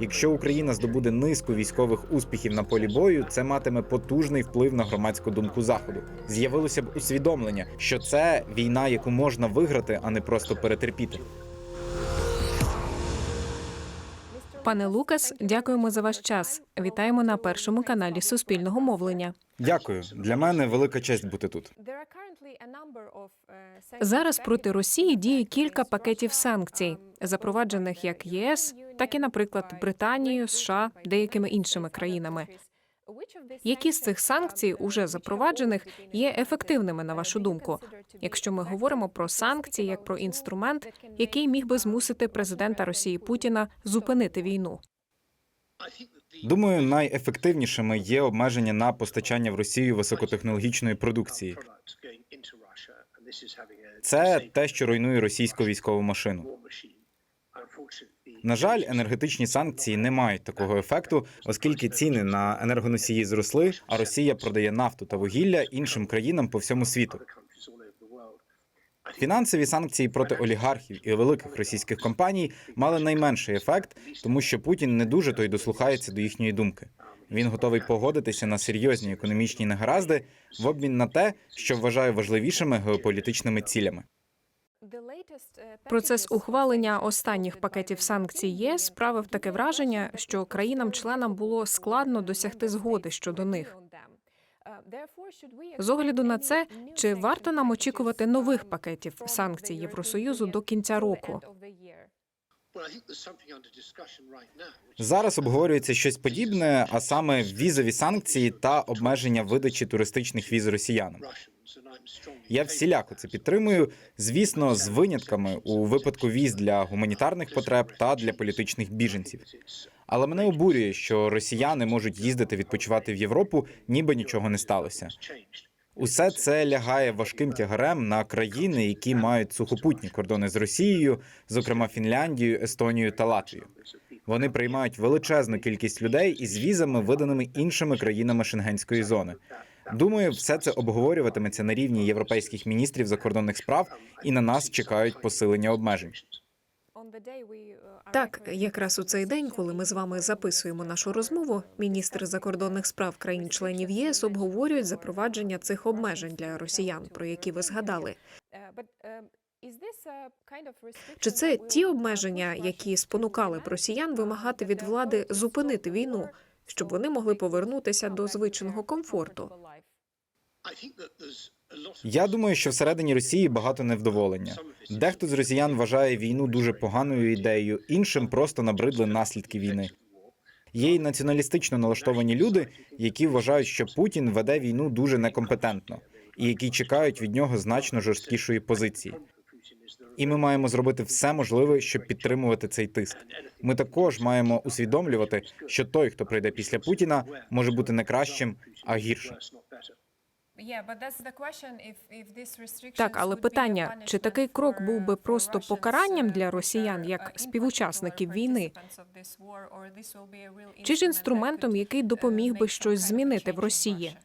Якщо Україна здобуде низку військових успіхів на полі бою, це матиме потужний вплив на громадську думку заходу. З'явилося б усвідомлення, що це війна, яку можна виграти, а не просто перетерпіти. Пане Лукас, дякуємо за ваш час. Вітаємо на першому каналі Суспільного мовлення. Дякую. Для мене велика честь бути тут. Зараз проти Росії діє кілька пакетів санкцій, запроваджених як ЄС, так і, наприклад, Британією, США, деякими іншими країнами. Які з цих санкцій, уже запроваджених, є ефективними на вашу думку? Якщо ми говоримо про санкції як про інструмент, який міг би змусити президента Росії Путіна зупинити війну? Думаю, найефективнішими є обмеження на постачання в Росію високотехнологічної продукції. Це те, що руйнує російську військову машину. На жаль, енергетичні санкції не мають такого ефекту, оскільки ціни на енергоносії зросли, а Росія продає нафту та вугілля іншим країнам по всьому світу. Фінансові санкції проти олігархів і великих російських компаній мали найменший ефект, тому що Путін не дуже то й дослухається до їхньої думки. Він готовий погодитися на серйозні економічні негаразди в обмін на те, що вважає важливішими геополітичними цілями. Процес ухвалення останніх пакетів санкцій ЄС справив таке враження, що країнам-членам було складно досягти згоди щодо них. З огляду на це, чи варто нам очікувати нових пакетів санкцій Євросоюзу до кінця року? Зараз обговорюється щось подібне, а саме візові санкції та обмеження видачі туристичних віз росіянам. Я всіляко це підтримую, звісно, з винятками у випадку віз для гуманітарних потреб та для політичних біженців. Але мене обурює, що росіяни можуть їздити відпочивати в Європу, ніби нічого не сталося. Усе це лягає важким тягарем на країни, які мають сухопутні кордони з Росією, зокрема Фінляндією, Естонією та Латвією. Вони приймають величезну кількість людей із візами, виданими іншими країнами Шенгенської зони. Думаю, все це обговорюватиметься на рівні європейських міністрів закордонних справ, і на нас чекають посилення обмежень. Так, якраз у цей день, коли ми з вами записуємо нашу розмову, міністри закордонних справ країн-членів ЄС обговорюють запровадження цих обмежень для росіян, про які ви згадали. Чи це ті обмеження, які спонукали б росіян вимагати від влади зупинити війну, щоб вони могли повернутися до звичного комфорту? Я думаю, що всередині Росії багато невдоволення. Дехто з росіян вважає війну дуже поганою ідеєю, іншим просто набридли наслідки війни. Є й націоналістично налаштовані люди, які вважають, що Путін веде війну дуже некомпетентно, і які чекають від нього значно жорсткішої позиції. І ми маємо зробити все можливе, щоб підтримувати цей тиск. Ми також маємо усвідомлювати, що той, хто прийде після Путіна, може бути не кращим, а гіршим. Так, але питання: чи такий крок був би просто покаранням для росіян як співучасників війни? Чи ж інструментом, який допоміг би щось змінити в Росії?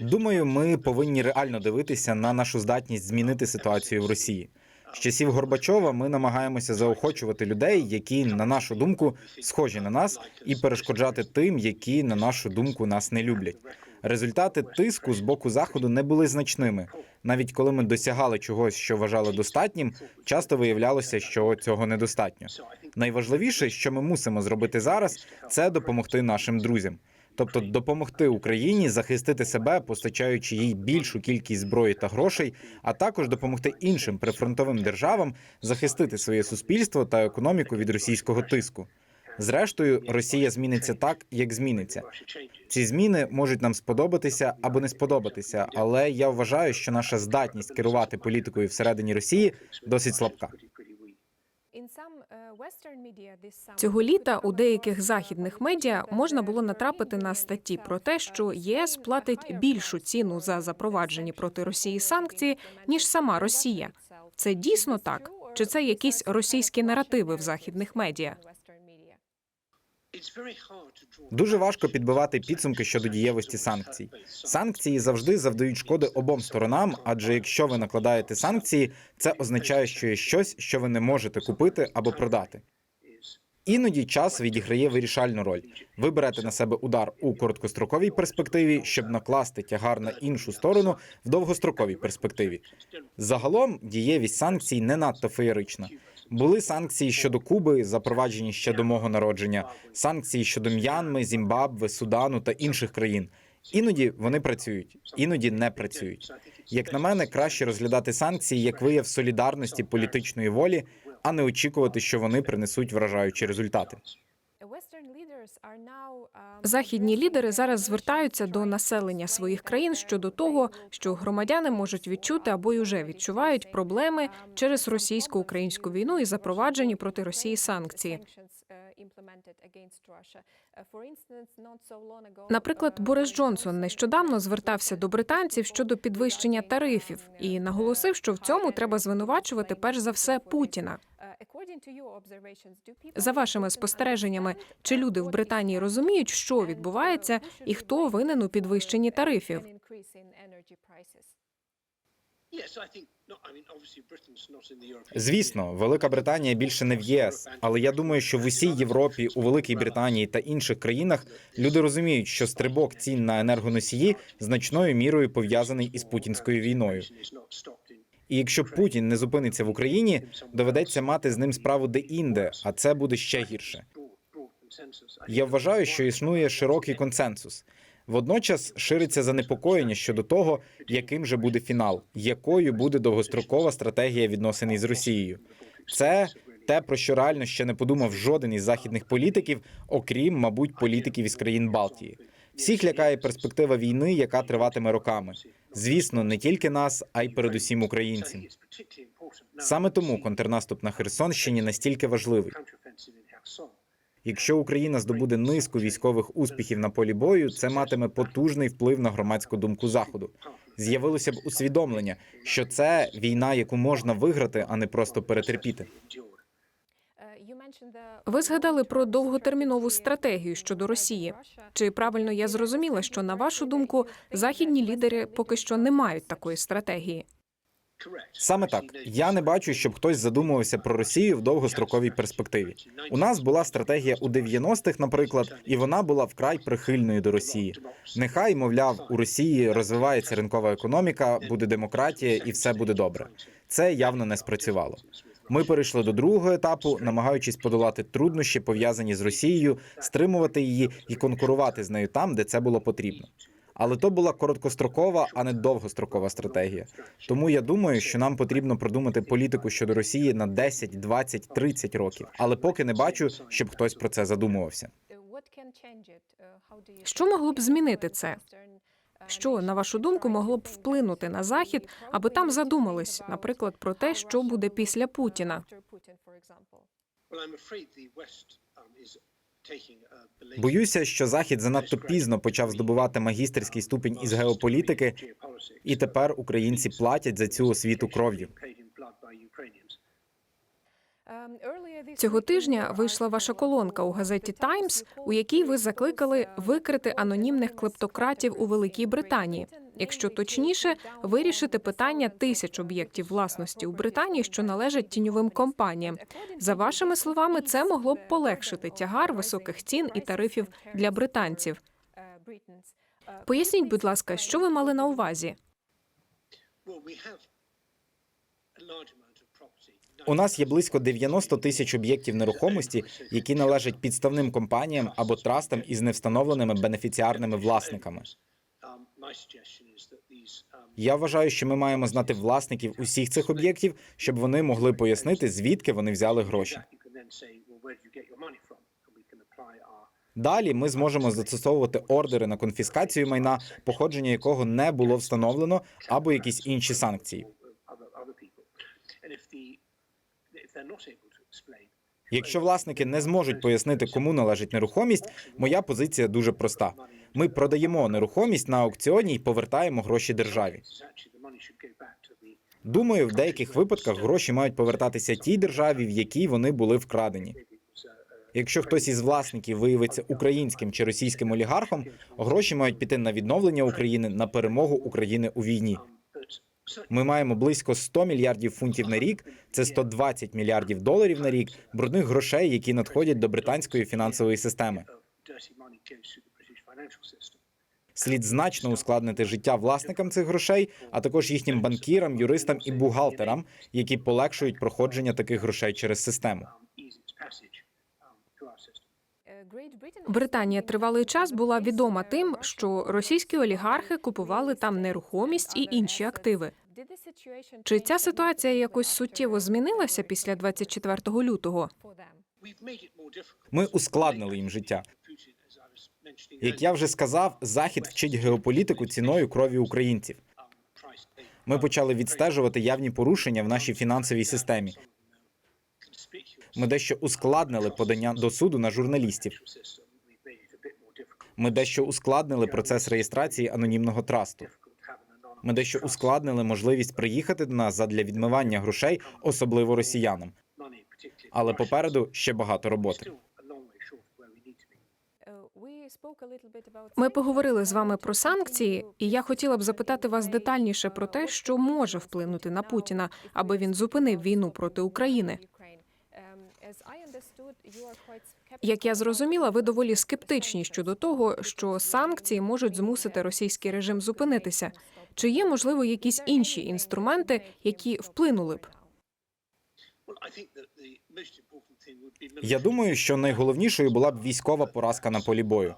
Думаю, ми повинні реально дивитися на нашу здатність змінити ситуацію в Росії. З часів Горбачова ми намагаємося заохочувати людей, які, на нашу думку, схожі на нас, і перешкоджати тим, які, на нашу думку, нас не люблять. Результати тиску з боку заходу не були значними. Навіть коли ми досягали чогось, що вважали достатнім, часто виявлялося, що цього недостатньо. Найважливіше, що ми мусимо зробити зараз, це допомогти нашим друзям. Тобто допомогти Україні захистити себе, постачаючи їй більшу кількість зброї та грошей, а також допомогти іншим прифронтовим державам захистити своє суспільство та економіку від російського тиску. Зрештою, Росія зміниться так, як зміниться. Ці зміни можуть нам сподобатися або не сподобатися, але я вважаю, що наша здатність керувати політикою всередині Росії досить слабка. Цього літа у деяких західних медіа можна було натрапити на статті про те, що ЄС платить більшу ціну за запроваджені проти Росії санкції ніж сама Росія. Це дійсно так? Чи це якісь російські наративи в західних медіа? Дуже важко підбивати підсумки щодо дієвості санкцій. Санкції завжди завдають шкоди обом сторонам, адже якщо ви накладаєте санкції, це означає, що є щось, що ви не можете купити або продати. Іноді час відіграє вирішальну роль. Ви берете на себе удар у короткостроковій перспективі, щоб накласти тягар на іншу сторону в довгостроковій перспективі. Загалом дієвість санкцій не надто феєрична. Були санкції щодо Куби, запроваджені ще до мого народження, санкції щодо М'янми, Зімбабве, Судану та інших країн. Іноді вони працюють, іноді не працюють. Як на мене, краще розглядати санкції як вияв солідарності політичної волі, а не очікувати, що вони принесуть вражаючі результати. Західні лідери зараз звертаються до населення своїх країн щодо того, що громадяни можуть відчути або й уже відчувають проблеми через російсько-українську війну і запроваджені проти Росії санкції. Наприклад, Борис Джонсон нещодавно звертався до британців щодо підвищення тарифів і наголосив, що в цьому треба звинувачувати перш за все Путіна. За вашими спостереженнями, чи люди в Британії розуміють, що відбувається, і хто винен у підвищенні тарифів? Звісно, Велика Британія більше не в ЄС, але я думаю, що в усій Європі, у Великій Британії та інших країнах люди розуміють, що стрибок цін на енергоносії значною мірою пов'язаний із путінською війною. І якщо Путін не зупиниться в Україні, доведеться мати з ним справу де-інде, а це буде ще гірше. Я вважаю, що існує широкий консенсус. Водночас шириться занепокоєння щодо того, яким же буде фінал, якою буде довгострокова стратегія відносин із Росією. Це те, про що реально ще не подумав жоден із західних політиків, окрім, мабуть, політиків із країн Балтії. Всіх лякає перспектива війни, яка триватиме роками. Звісно, не тільки нас, а й передусім українцям. Саме тому контрнаступ на Херсонщині настільки важливий. Якщо Україна здобуде низку військових успіхів на полі бою, це матиме потужний вплив на громадську думку заходу. З'явилося б усвідомлення, що це війна, яку можна виграти, а не просто перетерпіти. Ви згадали про довготермінову стратегію щодо Росії. Чи правильно я зрозуміла, що на вашу думку західні лідери поки що не мають такої стратегії? Саме так я не бачу, щоб хтось задумувався про Росію в довгостроковій перспективі. У нас була стратегія у 90-х, наприклад, і вона була вкрай прихильною до Росії. Нехай, мовляв, у Росії розвивається ринкова економіка, буде демократія, і все буде добре. Це явно не спрацювало. Ми перейшли до другого етапу, намагаючись подолати труднощі, пов'язані з Росією, стримувати її і конкурувати з нею там, де це було потрібно. Але то була короткострокова, а не довгострокова стратегія. Тому я думаю, що нам потрібно продумати політику щодо Росії на 10, 20, 30 років. Але поки не бачу, щоб хтось про це задумувався. Що могло б змінити це? Що, на вашу думку, могло б вплинути на захід, аби там задумались, наприклад, про те, що буде після Путіна? Боюся, що захід занадто пізно почав здобувати магістерський ступінь із геополітики, і тепер українці платять за цю освіту кров'ю. Цього тижня вийшла ваша колонка у газеті Таймс, у якій ви закликали викрити анонімних клептократів у Великій Британії. Якщо точніше, вирішити питання тисяч об'єктів власності у Британії, що належать тіньовим компаніям. За вашими словами, це могло б полегшити тягар високих цін і тарифів для британців. Поясніть, будь ласка, що ви мали на увазі? У нас є близько 90 тисяч об'єктів нерухомості, які належать підставним компаніям або трастам із невстановленими бенефіціарними власниками. Я вважаю, що ми маємо знати власників усіх цих об'єктів, щоб вони могли пояснити, звідки вони взяли гроші. Далі ми зможемо застосовувати ордери на конфіскацію майна, походження якого не було встановлено, або якісь інші санкції. Якщо власники не зможуть пояснити, кому належить нерухомість, моя позиція дуже проста: ми продаємо нерухомість на аукціоні і повертаємо гроші державі. Думаю, в деяких випадках гроші мають повертатися тій державі, в якій вони були вкрадені. Якщо хтось із власників виявиться українським чи російським олігархом, гроші мають піти на відновлення України на перемогу України у війні. Ми маємо близько 100 мільярдів фунтів на рік, це 120 мільярдів доларів на рік брудних грошей, які надходять до британської фінансової системи. Слід значно ускладнити життя власникам цих грошей, а також їхнім банкірам, юристам і бухгалтерам, які полегшують проходження таких грошей через систему. Британія тривалий час була відома тим, що російські олігархи купували там нерухомість і інші активи. Чи ця ситуація якось суттєво змінилася після 24 лютого? Ми ускладнили їм життя. Як я вже сказав, захід вчить геополітику ціною крові українців. Ми почали відстежувати явні порушення в нашій фінансовій системі. Ми дещо ускладнили подання до суду на журналістів. Ми дещо ускладнили процес реєстрації анонімного трасту. Ми дещо ускладнили можливість приїхати до нас задля відмивання грошей, особливо росіянам. Але попереду ще багато роботи. Ми поговорили з вами про санкції, і я хотіла б запитати вас детальніше про те, що може вплинути на Путіна, аби він зупинив війну проти України. Як я зрозуміла, ви доволі скептичні щодо того, що санкції можуть змусити російський режим зупинитися. Чи є можливо якісь інші інструменти, які вплинули б? Я думаю, що найголовнішою була б військова поразка на полі бою,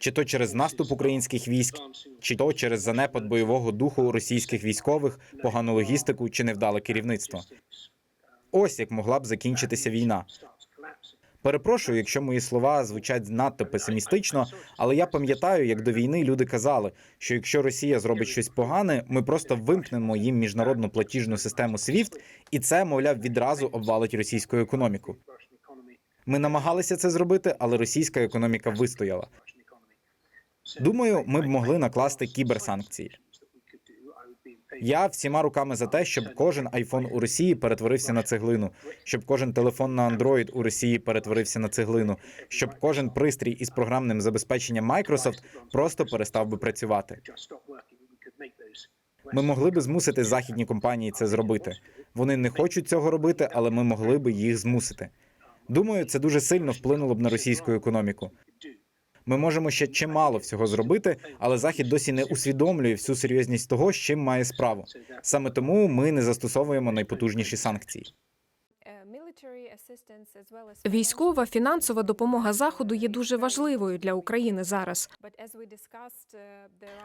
чи то через наступ українських військ, чи то через занепад бойового духу російських військових, погану логістику чи невдале керівництво. Ось як могла б закінчитися війна. Перепрошую, якщо мої слова звучать надто песимістично, але я пам'ятаю, як до війни люди казали, що якщо Росія зробить щось погане, ми просто вимкнемо їм міжнародну платіжну систему SWIFT, і це, мовляв, відразу обвалить російську економіку. Ми намагалися це зробити, але російська економіка вистояла. Думаю, ми б могли накласти кіберсанкції. Я всіма руками за те, щоб кожен айфон у Росії перетворився на цеглину, щоб кожен телефон на Android у Росії перетворився на цеглину, щоб кожен пристрій із програмним забезпеченням Microsoft просто перестав би працювати. Ми могли би змусити західні компанії це зробити. Вони не хочуть цього робити, але ми могли би їх змусити. Думаю, це дуже сильно вплинуло б на російську економіку. Ми можемо ще чимало всього зробити, але захід досі не усвідомлює всю серйозність того, з чим має справу. Саме тому ми не застосовуємо найпотужніші санкції. Військова фінансова допомога заходу є дуже важливою для України зараз.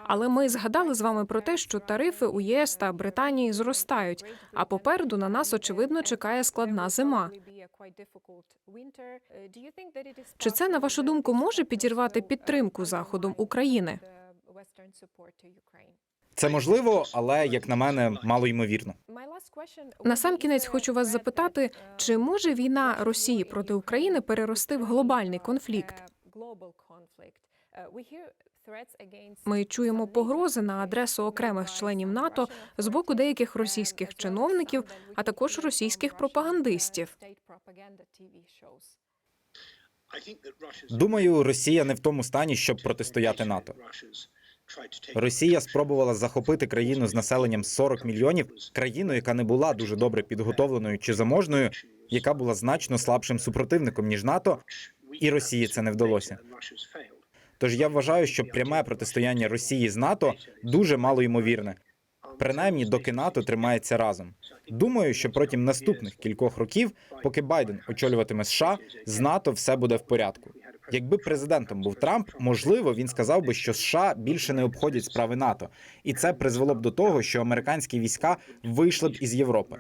Але ми згадали з вами про те, що тарифи у ЄС та Британії зростають. А попереду на нас очевидно чекає складна зима. Чи це на вашу думку може підірвати підтримку заходом України? Це можливо, але як на мене, мало ймовірно. Насамкінець хочу вас запитати, чи може війна Росії проти України перерости в глобальний конфлікт? Ми чуємо погрози на адресу окремих членів НАТО з боку деяких російських чиновників, а також російських пропагандистів. Думаю, Росія не в тому стані, щоб протистояти НАТО. Росія спробувала захопити країну з населенням 40 мільйонів, країну, яка не була дуже добре підготовленою чи заможною, яка була значно слабшим супротивником ніж НАТО, і Росії це не вдалося. Тож я вважаю, що пряме протистояння Росії з НАТО дуже мало ймовірне. Принаймні, доки НАТО тримається разом. Думаю, що протягом наступних кількох років, поки Байден очолюватиме США, з НАТО все буде в порядку. Якби президентом був Трамп, можливо, він сказав би, що США більше не обходять справи НАТО, і це призвело б до того, що американські війська вийшли б із Європи.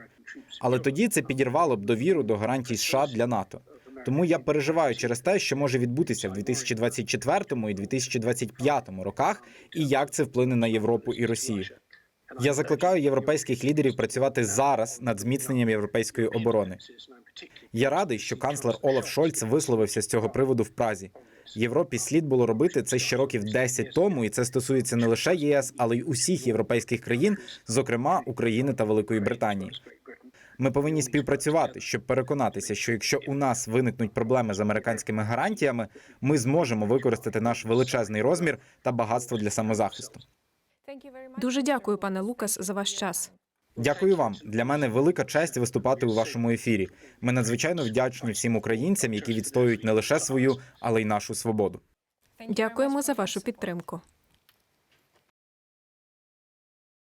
Але тоді це підірвало б довіру до гарантій США для НАТО. Тому я переживаю через те, що може відбутися в 2024 і 2025 роках, і як це вплине на Європу і Росію. Я закликаю європейських лідерів працювати зараз над зміцненням європейської оборони. Я радий, що канцлер Олаф Шольц висловився з цього приводу в Празі. Європі слід було робити це ще років 10 тому, і це стосується не лише ЄС, але й усіх європейських країн, зокрема України та Великої Британії. Ми повинні співпрацювати, щоб переконатися, що якщо у нас виникнуть проблеми з американськими гарантіями, ми зможемо використати наш величезний розмір та багатство для самозахисту. Дуже дякую, пане Лукас, за ваш час. Дякую вам. Для мене велика честь виступати у вашому ефірі. Ми надзвичайно вдячні всім українцям, які відстоюють не лише свою, але й нашу свободу. Дякуємо за вашу підтримку.